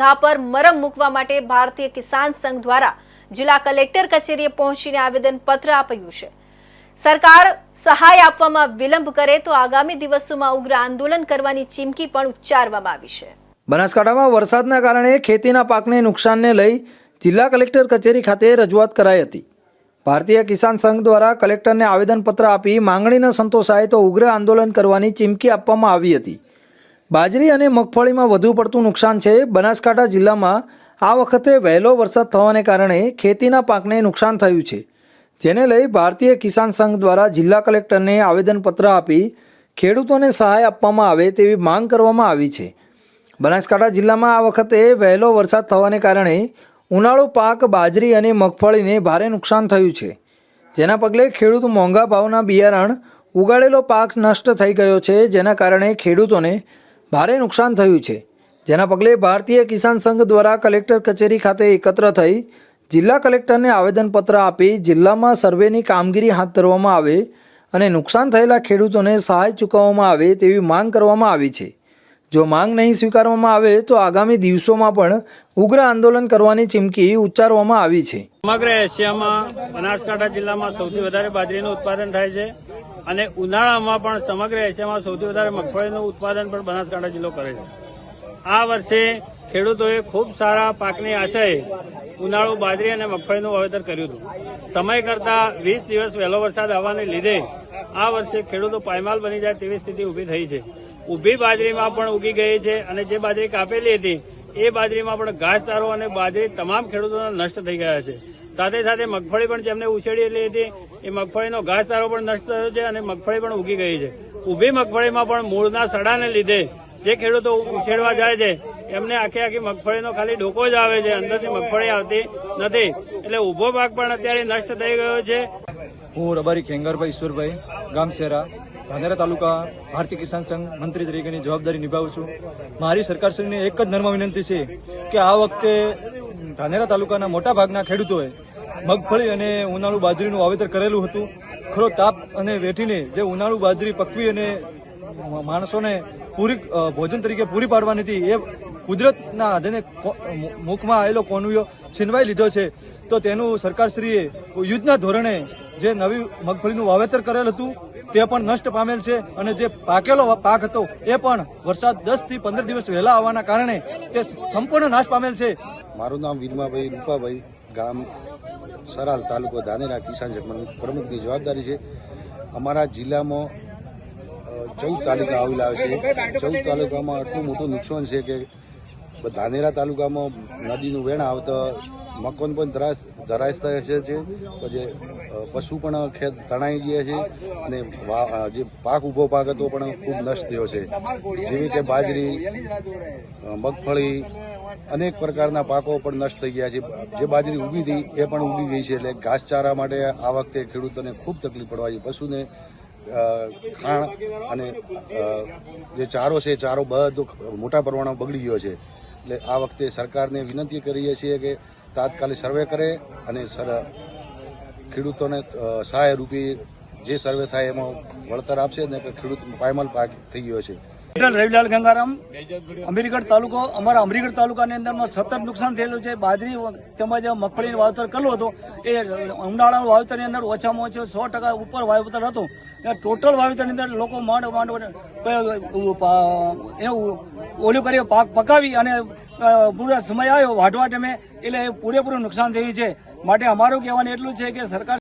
ધા પર મરમ મૂકવા માટે ભારતીય કિસાન સંઘ દ્વારા જિલ્લા કલેક્ટર કચેરીએ પહોંચીને આવેદન પત્ર આપ્યું છે. સરકાર સહાય આપવામાં વિલંબ કરે તો આગામી દિવસોમાં ઉગ્ર આંદોલન કરવાની ચીમકી પણ ઉચ્ચારવામાં આવી છે. બનાસકાંઠામાં વરસાદના કારણે ખેતીના પાકને નુકસાનને લઈ જિલ્લા કલેક્ટર કચેરી ખાતે રજૂઆત કરાઈ હતી. ભારતીય કિસાન સંઘ દ્વારા કલેક્ટરને આવેદનપત્ર આપી માંગણી સંતોષાય તો ઉગ્ર આંદોલન કરવાની ચીમકી આપવામાં આવી હતી. બાજરી અને મગફળીમાં વધુ પડતું નુકસાન છે. બનાસકાંઠા જિલ્લામાં આ વખતે વહેલો વરસાદ થવાને કારણે ખેતીના પાકને નુકસાન થયું છે. જેને લઈ ભારતીય કિસાન સંઘ દ્વારા જિલ્લા કલેક્ટરને આવેદનપત્ર આપી ખેડૂતોને સહાય આપવામાં આવે તેવી માંગ કરવામાં આવી છે. બનાસકાંઠા જિલ્લામાં આ વખતે વહેલો વરસાદ થવાને કારણે ઉનાળુ પાક, બાજરી અને મગફળીને ભારે નુકસાન થયું છે. જેના પગલે ખેડૂત મોંઘા ભાવના બિયારણ ઉગાડેલો પાક નષ્ટ થઈ ગયો છે. જેના કારણે ખેડૂતોને ભારે નુકસાન થયું છે. જેના પગલે ભારતીય કિસાન સંઘ દ્વારા કલેક્ટર કચેરી ખાતે એકત્ર થઈ જિલ્લા કલેક્ટરને આવેદનપત્ર આપી જિલ્લામાં સર્વેની કામગીરી હાથ ધરવામાં આવે અને નુકસાન થયેલા ખેડૂતોને સહાય ચૂકવવામાં આવે તેવી માંગ કરવામાં આવી છે. જો માંગ નહીં સ્વીકારવામાં આવે તો આગામી દિવસોમાં પણ ઉગ્ર આંદોલન કરવાની ચીમકી ઉચ્ચારવામાં આવી છે. સમગ્ર એશિયામાં, બનાસકાંઠા જિલ્લામાં સૌથી વધારે બાજરીનું ઉત્પાદન થાય છે અને ઉનાળામાં પણ સમગ્ર એશિયામાં સૌથી વધારે મગફળીનું ઉત્પાદન પણ બનાસકાંઠા જિલ્લો કરે છે. આ વર્ષે ખેડૂતોએ ખૂબ સારા પાકની આશયે, ઉનાળુ બાજરી અને મગફળીનું વાવેતર કર્યું હતું. સમય કરતા વીસ દિવસ વહેલો વરસાદ આવવાને લીધે આ વર્ષે ખેડૂતો પાયમાલ બની જાય તેવી સ્થિતિ ઊભી થઈ છે. ઊભી બાજરીમાં પણ ઉગી ગઈ છે અને જે બાજરી કાપેલી હતી, એ બાજરીમાં પણ ઘાસચારો અને બાજરી તમામ ખેડૂતોના નષ્ટ થઈ ગયા છે. સાથે સાથે મગફળી પણ જેમને ઉછેડેલી હતી, એ મગફળીનો ઘાસચારો પણ નષ્ટ થયો છે અને મગફળી પણ ઉગી ગઈ છે. ઊભી મગફળીમાં પણ મૂળના સડાને લીધે જે ખેડૂતો ઉછેરવા જાય છે એમને આખી આખી મગફળીનો ખાલી ડોકો જ આવે છે અંદરથી મગફળી આવતી નથી. એટલે ઊભો પાક પણ અત્યારે નષ્ટ થઈ ગયો છે. હું રબારી ખેંગારભાઈ ઈશ્વરભાઈ ગામસેરા ધાનેરા તાલુકા, ભારતીય કિસાન સંઘ મંત્રી તરીકેની જવાબદારી નિભાવું છું. મારી સરકારશ્રીને એક જ નર્મ વિનંતી છે કે આ વખતે ધાનેરા તાલુકાના મોટા ભાગના ખેડૂતોએ મગફળી અને ઉનાળુ બાજરીનું વાવેતર કરેલું હતું. ખરો તાપ અને વેઠીને જે ઉનાળુ બાજરી પકવી અને માણસોને પૂરી ભોજન તરીકે પૂરી પાડવાની હતી એ કુદરતના આધારે કો- મુખમાં આવેલો કોનવીઓ છીનવાઈ લીધો છે. તો તેનું સરકારશ્રીએ યુદ્ધના ધોરણે જે નવી મગફળીનું વાવેતર કરેલ હતું, તે પણ નષ્ટ પામેલ છે અને જે પાકેલો પાક હતો, એ પણ વરસાદ દસથી પંદર દિવસ વહેલા આવવાના કારણે તે સંપૂર્ણ નાશ પામેલ છે. મારું નામ વિરમાભાઈ રૂપાભાઈ ગામ, સરાલ તાલુકો ધાનેરા, કિસાન સંઘ પ્રમુખની જવાબદારી છે. અમારા જિલ્લામાં ચૌદ તાલુકા આવેલા છે. ચૌદ તાલુકામાં આટલું મોટું નુકસાન છે કે ધાનેરા તાલુકામાં નદીનું વેણ આવતા મકાન પણ ધરાશ ધરાશ છે. પછી પશુ પણ ખેત તણાઈ ગયા છે અને જે પાક ઊભો પાક હતો પણ ખૂબ નષ્ટ થયો છે. જેવી કે બાજરી મગફળી, અનેક પ્રકારના પાકો પણ નષ્ટ થઈ ગયા છે. જે બાજરી ઊભી હતી એ પણ ઉગી ગઈ છે એટલે ઘાસચારા માટે આ વખતે ખેડૂતોને ખૂબ તકલીફ પડવા છે. પશુને ખાણ અને જે ચારો છે, ચારો બધો મોટા પ્રમાણમાં બગડી ગયો છે. એટલે આ વખતે સરકારને વિનંતી કરીએ છીએ કે તાત્કાલિક સર્વે કરે અને ખેડૂતોને અ, સહાય રૂપી જે સર્વે થાય એમાં વળતર આપશે ને ખેડૂત પાયમાલ પાક થઈ ગયો છે. ડોક્ટર રવિલાલ ગંગારામ અમીરગઢ તાલુકો અમારા અમરીગઢ તાલુકાની અંદરમાં સતત નુકસાન થયેલું છે. બાજરી તેમજ મગફળીનું વાવેતર કરેલું હતું. એ ઉનાળાનું વાવેતરની અંદર ઓછામાં ઓછું સો ટકા ઉપર વાવેતર હતું. એ ટોટલ વાવેતરની અંદર લોકો માંડ માંડ ઓલું કરી પાક પકાવી અને પૂરો સમય આવ્યો. વાઢવા ટાઈમે એટલે પૂરેપૂરું નુકસાન થયું છે. માટે અમારું કહેવાનું એટલું છે કે સરકાર